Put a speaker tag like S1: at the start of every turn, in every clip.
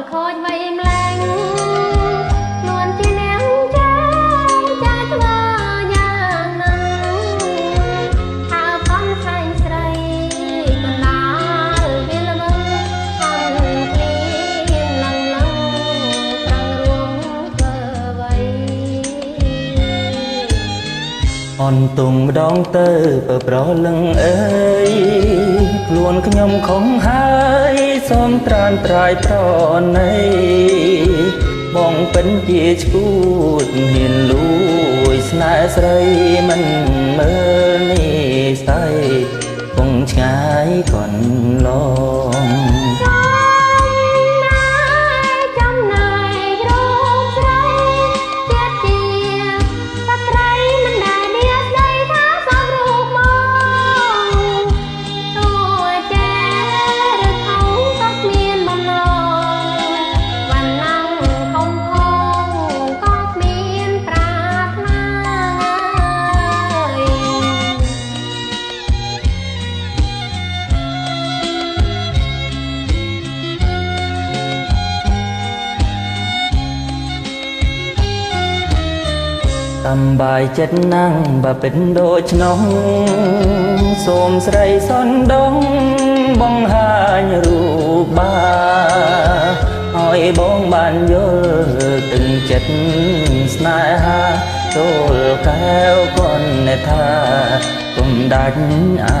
S1: ល់ខូចវៃម្លែងលួនជានាងចាចាធ្វើយ៉ាងណាហៅកំសែងស្រីកណ្ដាលវាល្ងងអំគ្លៀនឡងឡងត្រង់រួងធ្វើវៃអន់ទុំម្ដងទៅបើប្រលឹង
S2: អើយខ្លួនខ្ញុំខំហើយ សូមត្រានត្រាយប្រណីបងពិនជាឈួតហ៊ានលួយស្នេហ៍ស្រីមិនមើលនេះស្អីគង់ឆ្ងាយកន្ល
S1: តំបាយចិត្តណាំងបើពិនដូច្នោះសូមស្រីសនដងបង្ហាញរូបបាឲ្យបងបានយល់ទឹកចិត្តស្នេហាចូលកែវកនថាគុំដាច់អា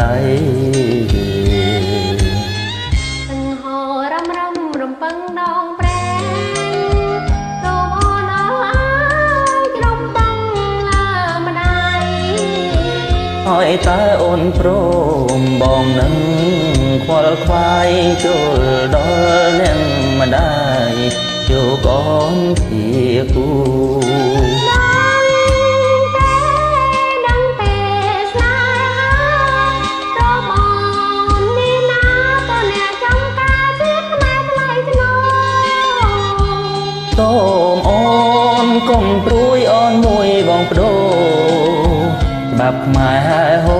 S1: ឡ័យ យតើអូនព្រមបងនឹងខ្វល់ខ្វាយចូលដល់នាងម្ដាយជួបអូនជាគូ
S2: ដឹងទេដឹងទេស្នេហារបងនេះណាក៏អ្នកចង់ការជាតិខ្មែរថ្លៃថ្នូរ
S1: សូមអូនកុំព្រួយអូនមួយបងបដូរ ច្បាប់ខ្មែរហែហូ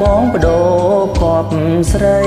S1: បងបដូរគប់ស្រី